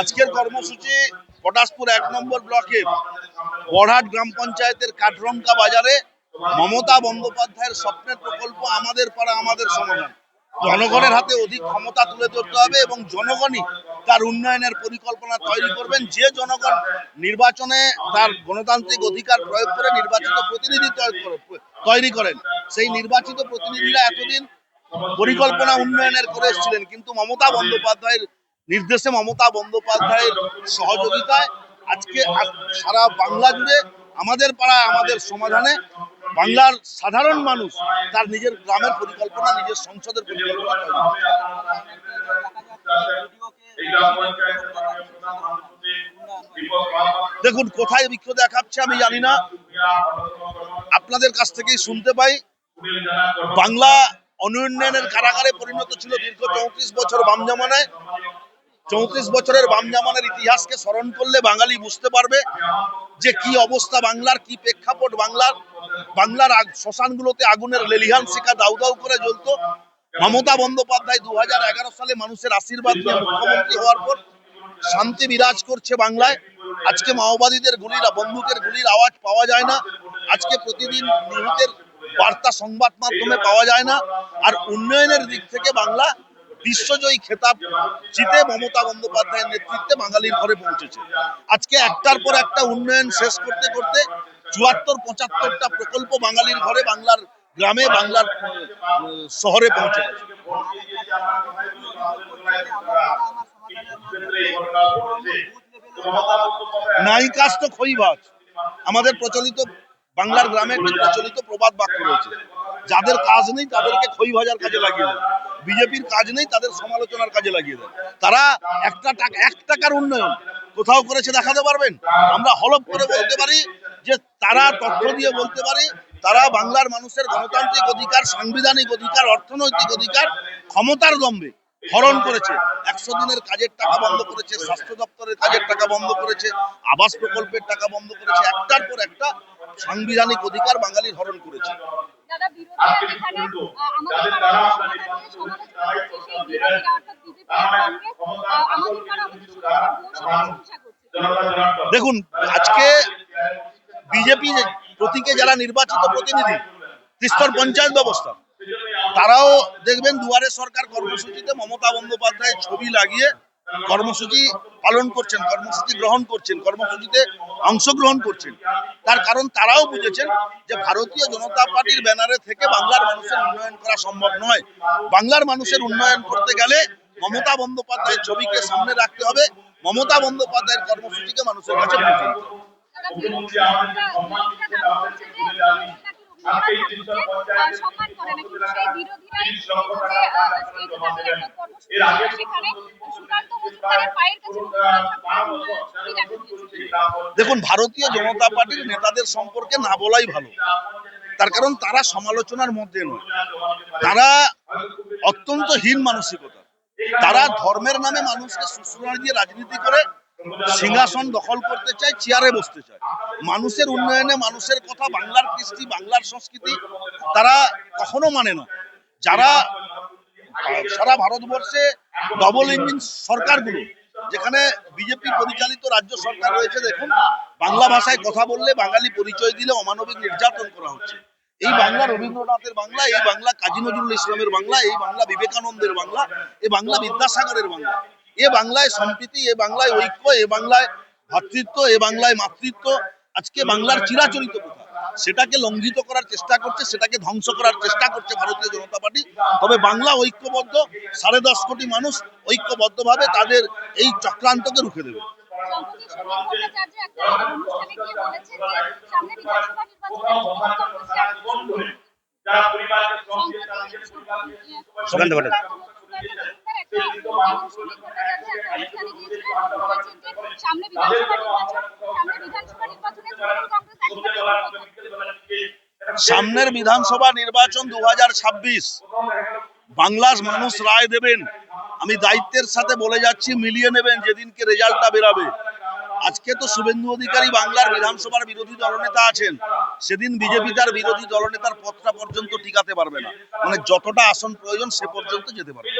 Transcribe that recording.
আজকের কর্মসূচি পটাশপুর এক নম্বর ব্লকে, বড়হাট গ্রাম পঞ্চায়েতের কাঠরমকা বাজারে মমতা বন্দ্যোপাধ্যায়ের স্বপ্নের প্রকল্প আমাদের পাড়া, আমাদের সমাধান। জনগণের হাতে অধিক ক্ষমতা তুলে ধরতে হবে এবং জনগণই তার উন্নয়নের পরিকল্পনা তৈরি করবেন। যে জনগণ নির্বাচনে তার গণতান্ত্রিক অধিকার প্রয়োগ করে নির্বাচিত প্রতিনিধি তৈরি করেন, সেই নির্বাচিত প্রতিনিধিরা এতদিন পরিকল্পনা উন্নয়নের করে এসেছিলেন। কিন্তু মমতা বন্দ্যোপাধ্যায়ের নির্দেশে মমতা বন্দ্যোপাধ্যায়ের সহযোগিতায় আজকে সারা বাংলা জুড়ে আমাদের পাড়ায় আমাদের সমাধানে বাংলার সাধারণ মানুষ তার নিজের গ্রামের পরিকল্পনা, নিজের সংসদের পরিকল্পনা দেখুন, কোথায় বৃক্ষ দেখাচ্ছে আমি জানি না। আপনাদের কাছ থেকেই শুনতে পাই, বাংলা অনুন্নয়নের কারাগারে পরিণত ছিল দীর্ঘ চৌত্রিশ বছর বাম জামানায়। চৌত্রিশ বছরের বাম জামানের ইতিহাসকে স্মরণ করলে বাঙালি বুঝতে পারবে যে কি অবস্থা বাংলার, কি প্রেক্ষাপট বাংলার। বাংলার শ্মশানগুলোতে আগুনের লেলিহান শিখা দাউ দাউ করে জ্বলতো। মমতা বন্দ্যোপাধ্যায় দু সালে মানুষের আশীর্বাদ নিয়ে মুখ্যমন্ত্রী হওয়ার পর শান্তি বিরাজ করছে বাংলায়। আজকে মাওবাদীদের গুলির, বন্দুকের গুলির আওয়াজ পাওয়া যায় না। আজকে প্রতিদিন নিহতের বার্তা সংবাদ মাধ্যমে পাওয়া যায় না। আর উন্নয়নের দিক থেকে বাংলা বিশ্বজয়ী খেতাব জিতে মমতা বন্দ্যোপাধ্যায়ের নেতৃত্বে বাঙালির ঘরে পৌঁছেছে। আজকে একটার পর একটা উন্নয়ন শেষ করতে করতে চুয়াত্তর, পঁচাত্তরটা প্রকল্প বাঙালির ঘরে বাংলার গ্রামে, বাংলার শহরে পৌঁছে কাজ তো খইবাজ আমাদের প্রচলিত বাংলার গ্রামে প্রচলিত প্রবাদ বাক্য রয়েছে। যাদের কাজ নেই তাদেরকে খই ভাজার কাজে লাগিয়ে বিজেপির কাজ নেই, তাদের সমালোচনার কাজে লাগিয়ে দেয় তারা একটা টাকা এক টাকার উন্নয়ন কোথাও করেছে দেখাতে পারবেন? আমরা হলপ করে বলতে পারি যে তারা তথ্য দিয়ে বলতে পারি, তারা বাংলার মানুষের গণতান্ত্রিক অধিকার, সাংবিধানিক অধিকার, অর্থনৈতিক অধিকার, ক্ষমতার দম্বে হরণ করেছে। একশো দিনের কাজের টাকা বন্ধ করেছে, স্বাস্থ্য দপ্তরের কাজের টাকা বন্ধ করেছে, আবাস প্রকল্পের টাকা বন্ধ করেছে, একটার পর একটা সাংবিধানিক অধিকার বাঙালির হরণ করেছে। দেখুন আজকে বিজেপি প্রতীকে যারা নির্বাচিত প্রতিনিধি ত্রিস্তর পঞ্চায়েত ব্যবস্থা তারাও দেখবেন দুয়ারে সরকার কর্মসূচিতে মমতা বন্দ্যোপাধ্যায়ের ছবি লাগিয়ে কর্মসূচি পালন করছেন, কর্মসূচি গ্রহণ করছেন, কর্মসূচিতে অংশগ্রহণ করছেন। তার কারণ তারাও বুঝেছেন যে ভারতীয় জনতা পার্টির ব্যানারে থেকে বাংলার মানুষের উন্নয়ন করা সম্ভব নয়। বাংলার মানুষের উন্নয়ন করতে গেলে মমতা বন্দ্যোপাধ্যায়ের ছবিকে সামনে রাখতে হবে। মমতা বন্দ্যোপাধ্যায়ের কর্মসূচিকে মানুষের কাছে পৌঁছে সম্মান কিন্তু সেই দেখুন, ভারতীয় জনতা পার্টির নেতাদের সম্পর্কে না বলাই ভালো। তার কারণ তারা সমালোচনার মধ্যে নয়। তারা অত্যন্ত হীন মানসিকতা। তারা ধর্মের নামে মানুষকে শুশ্রূষা দিয়ে রাজনীতি করে, সিংহাসন দখল করতে চায়, চেয়ারে বসতে চায়। মানুষের উন্নয়নে মানুষের কথা বাংলার কৃষ্টি, বাংলার সংস্কৃতি তারা কখনো মানে না। যারা সারা ভারতবর্ষে ডবল ইঞ্জিন সরকারগুলো, যেখানে বিজেপি পরিচালিত রাজ্য সরকার রয়েছে, দেখুন, বাংলা ভাষায় কথা বললে বাঙালি পরিচয় দিলে অমানবিক নির্যাতন করা হচ্ছে। এই বাংলা রবীন্দ্রনাথের বাংলা, এই বাংলা কাজী নজরুল ইসলামের বাংলা, এই বাংলা বিবেকানন্দের বাংলা এই বাংলা বিদ্যাসাগরের বাংলা। এ বাংলায় সম্প্রীতি, এ বাংলায় ঐক্য, এ বাংলায় ভাতৃত্ব, এ বাংলায় মাতৃত্ব আজকে বাংলার চিরাচরিত প্রথা সেটাকে লঙ্ঘিত করার চেষ্টা করছে, সেটাকে ধ্বংস করার চেষ্টা করছে ভারতীয় জনতা পার্টি। তবে বাংলা ঐক্যবদ্ধ, সাড়ে দশ কোটি মানুষ ঐক্যবদ্ধভাবে তাদের এই চক্রান্তকে রুখে দেবে। সম্প্রতি সামনের বিধানসভা নির্বাচন দু হাজার ছাব্বিশ। বাংলার মানুষ রায় দেবেন। আমি দায়িত্বের সাথে বলে যাচ্ছি, মিলিয়ে নেবেন যেদিনকে রেজাল্টটা বেরাবে। আজকে তো শুভেন্দু অধিকারী বাংলার বিধানসভার বিরোধী দলনেতা আছেন। সেদিন বিজেপি তার বিরোধী দলনেতার পথটা পর্যন্ত টিকাতে পারবে না। মানে যতটা আসন প্রয়োজন সে পর্যন্ত যেতে পারবে।